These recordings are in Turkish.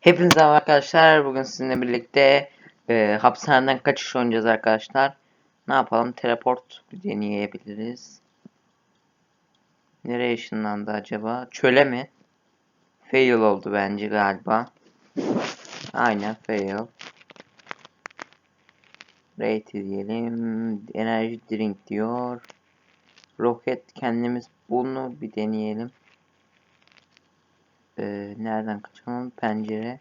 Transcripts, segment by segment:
Hepinize merhaba arkadaşlar. Bugün sizinle birlikte e, hapishaneden kaçış oynayacağız arkadaşlar. Ne yapalım? Teleport bir deneyebiliriz. Nereye ışınlandı acaba? Çöle mi? Fail oldu bence galiba. Aynen fail. Rate diyelim. Enerji drink diyor. Roket kendimiz bunu bir deneyelim. Ee, nereden kaçalım? Pencere.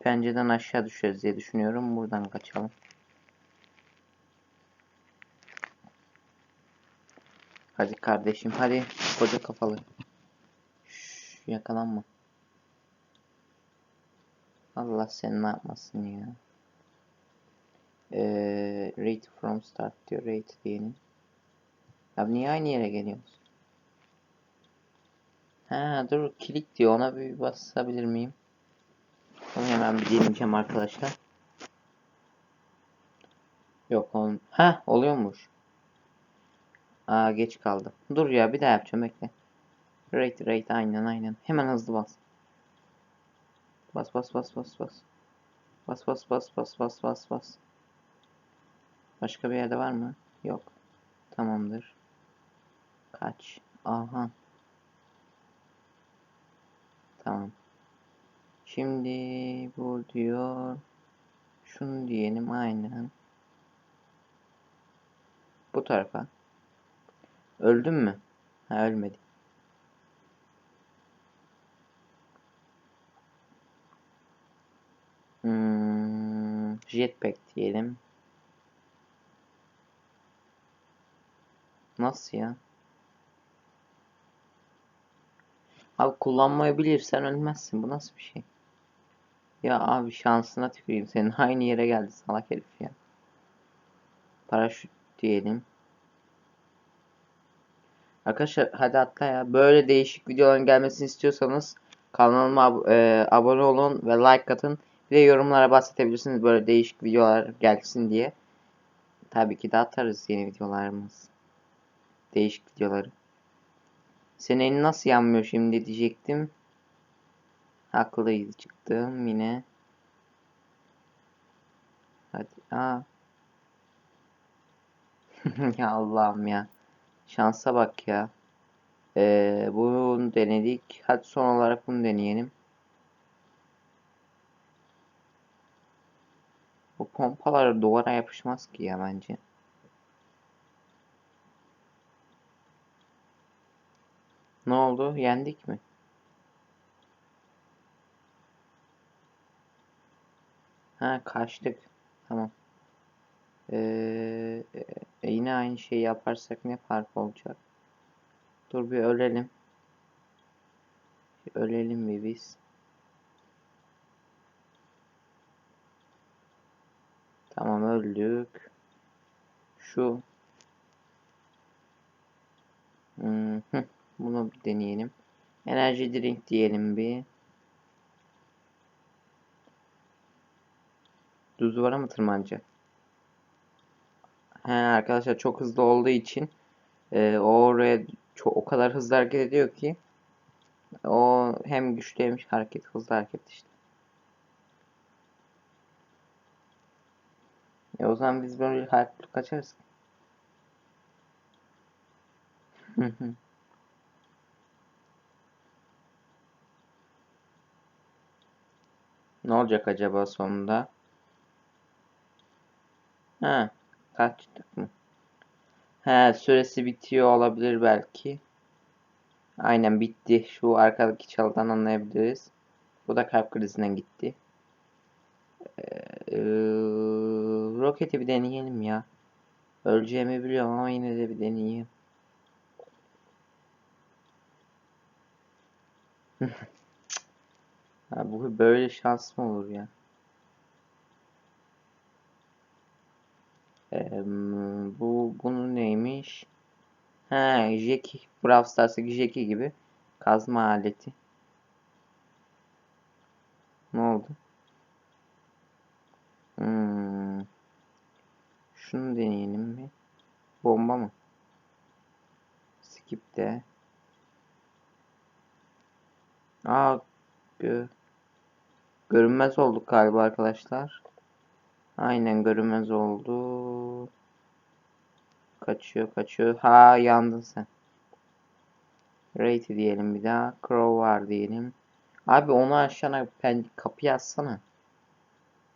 Pencereden aşağı düşeriz diye düşünüyorum. Buradan kaçalım. Hadi kardeşim hadi. Koca kafalı. Şş, yakalanma. Allah seni ne yapmasın ya. Ee, rate from start diyor. Rate diyelim. Ya niye aynı yere geliyoruz? Ha dur kilit diyor. Ona bir basabilir miyim? Onu hemen bir deneyeceğim arkadaşlar. Yok on. Ha oluyormuş. Aa geç kaldım. Dur ya bir daha yapacağım bekle. Rate rate aynen aynen. Hemen hızlı bas. Bas bas bas bas bas. Bas bas bas bas bas bas bas. Başka bir yerde var mı? Yok. Tamamdır. Kaç. Aha. Tamam. Şimdi bu diyor. Şunu diyelim aynen. Bu tarafa. Öldün mü? Ha ölmedi. Hmm, jetpack diyelim. Nasıl ya? Abi kullanmayı bilirsen ölmezsin. Bu nasıl bir şey? Ya abi şansına tüküreyim. Senin aynı yere geldi salak herif ya. Paraşüt diyelim. Arkadaşlar hadi atla ya. Böyle değişik videoların gelmesini istiyorsanız kanalıma ab e, abone olun ve like atın. Bir de yorumlara bahsedebilirsiniz böyle değişik videolar gelsin diye. Tabii ki de atarız yeni videolarımız. Değişik videoları. Senin nasıl yanmıyor şimdi diyecektim. Haklıydı çıktım yine. Hadi. Aa. ya Allah'ım ya. Şansa bak ya. Ee, bunu denedik. Hadi son olarak bunu deneyelim. Bu pompalar duvara yapışmaz ki ya bence. Ne oldu? Yendik mi? Ha kaçtık. Tamam. Ee, e, yine aynı şeyi yaparsak ne fark olacak? Dur bir ölelim. Bir ölelim bir biz. Tamam öldük. Şu. Hmm, bunu deneyelim. Enerji drink diyelim bir. Düz duvara mı tırmanacak? He arkadaşlar çok hızlı olduğu için e, o oraya çok, o kadar hızlı hareket ediyor ki o hem güçlü hem hareket hızlı hareket işte. E o zaman biz böyle hareket kaçarız. Ne olacak acaba sonunda? Ha, kaçtık mı? He, süresi bitiyor olabilir belki. Aynen bitti. Şu arkadaki çalıdan anlayabiliriz. Bu da kalp krizinden gitti. Ee, roketi bir deneyelim ya. Öleceğimi biliyorum ama yine de bir deneyeyim. ha, bu böyle şans mı olur ya? Ee, bu bunun neymiş? Ha, Jackie. Brawl Stars'taki Jackie gibi kazma aleti. Ne oldu? Hmm. Şunu deneyelim mi? Bomba mı? Skip de. Aa, gö Görünmez olduk galiba arkadaşlar. Aynen görünmez oldu. Kaçıyor kaçıyor. Ha yandın sen. Rate diyelim bir daha. Crow var diyelim. Abi onu aşağına pen kapıyı açsana.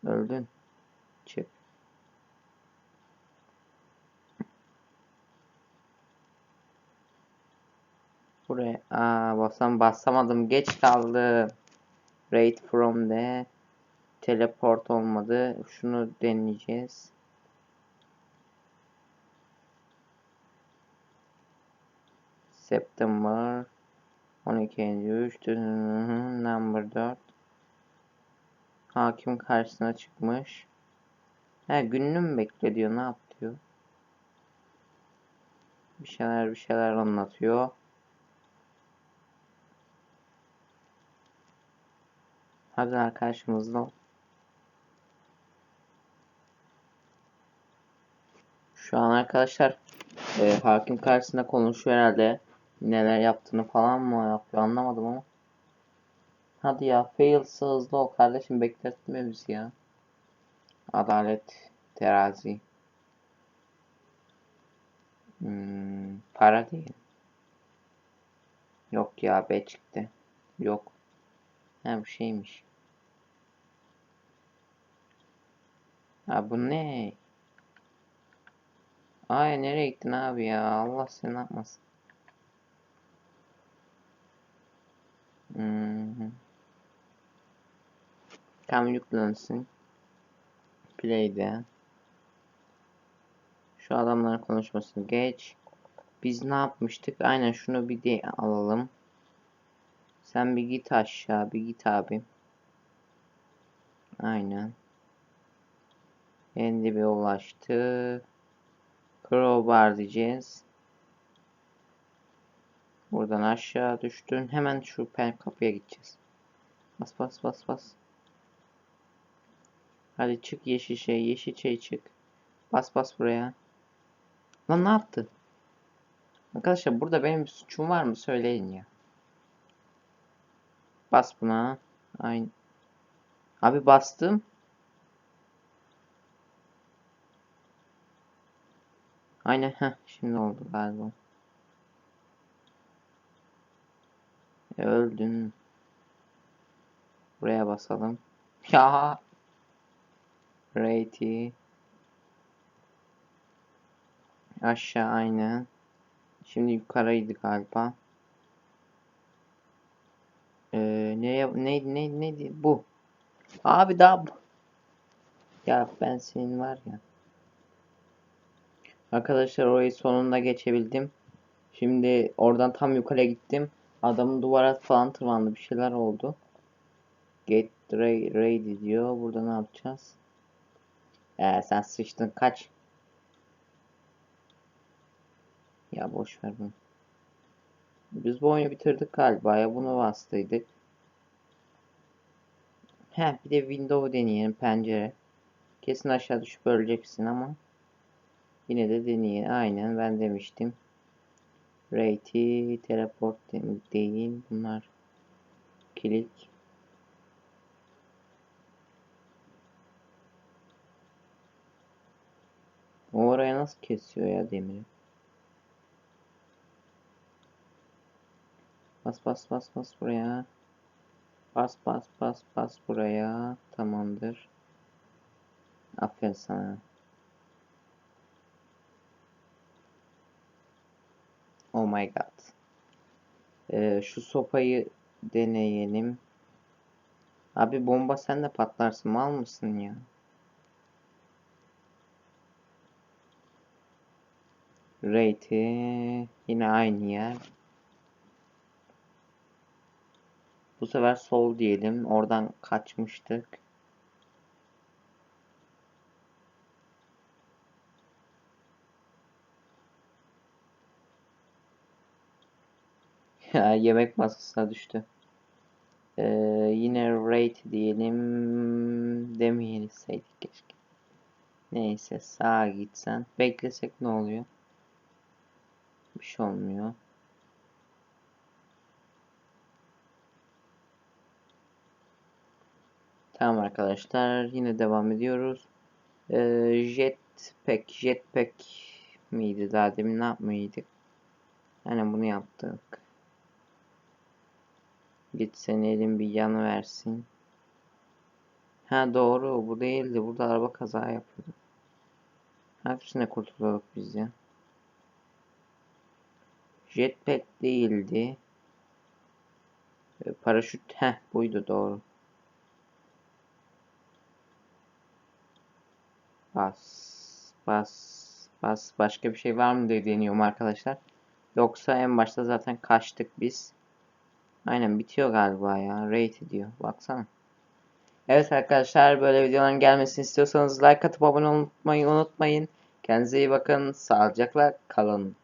Öldün. Çık. Buraya. Aa basam basamadım. Geç kaldım. Rate from de. Teleport olmadı. Şunu deneyeceğiz. September 12. 3 number 4 Hakim karşısına çıkmış. He gününü mü bekle diyor. Ne yap diyor. Bir şeyler bir şeyler anlatıyor. Hadi karşımızda. Şu an arkadaşlar e, hakim karşısında konuşuyor herhalde. Neler yaptığını falan mı yapıyor anlamadım ama. Hadi ya failsa hızlı ol kardeşim bekletme bizi ya. Adalet terazi. Hmm, para değil. Yok ya B çıktı. Yok. Ha bu şeymiş. Ha bu ne? Ay nereye gittin abi ya? Allah seni ne yapmasın. Hmm. Tam yüklensin. Play'de. Şu adamların konuşmasını geç. Biz ne yapmıştık? Aynen şunu bir de alalım. Sen bir git aşağı. Bir git abi. Aynen. Kendi bir ulaştı. Crowbar diyeceğiz. Buradan aşağı düştün. Hemen şu pen kapıya gideceğiz. Bas bas bas bas. Hadi çık yeşil şey. Yeşil şey çık. Bas bas buraya. Lan ne yaptı? Arkadaşlar burada benim suçum var mı? Söyleyin ya. Bas buna. Aynı. Abi bastım. Aynen heh şimdi oldu galiba. E, öldün. Buraya basalım. Ya. Rate'i. Aşağı aynen. Şimdi yukarıydı galiba. Ee, ne ne ne ne bu? Abi daha bu. Ya ben senin var ya. Arkadaşlar orayı sonunda geçebildim. Şimdi oradan tam yukarı gittim. Adamın duvara falan tırmandı. Bir şeyler oldu. Get ready diyor. Burada ne yapacağız? Ee, sen sıçtın. Kaç. Ya boş ver bunu. Biz bu oyunu bitirdik galiba ya. Bunu bastıydık. He bir de window deneyelim. Pencere. Kesin aşağı düşüp öleceksin ama. Yine de deneyin. Aynen ben demiştim. Rate'i teleport değil. Bunlar kilik. O oraya nasıl kesiyor ya demiri? Bas bas bas bas buraya. Bas bas bas bas buraya. Tamamdır. Aferin sana. Oh my god. Ee, şu sopayı deneyelim. Abi bomba sen de patlarsın. Mal mısın ya? Rate'i yine aynı yer. Bu sefer sol diyelim. Oradan kaçmıştık. Ya yemek masasına düştü. Ee, yine rate diyelim demeyelseydik keşke. Neyse sağa gitsen. Beklesek ne oluyor? Bir şey olmuyor. Tamam arkadaşlar yine devam ediyoruz. Ee, jetpack, jetpack miydi daha demin ne yapmayıydık? Aynen bunu yaptık. Git seni elin bir yanı versin. Ha doğru bu değildi. Burada araba kaza yapıyordu. Hangisine kurtulduk biz ya? Jetpack değildi. Ee, Paraşüt heh buydu doğru. Bas, bas, bas. Başka bir şey var mı diye deniyorum arkadaşlar. Yoksa en başta zaten kaçtık biz. Aynen bitiyor galiba ya. Rate ediyor. Baksana. Evet arkadaşlar böyle videoların gelmesini istiyorsanız like atıp abone olmayı unutmayın. Kendinize iyi bakın. Sağlıcakla kalın.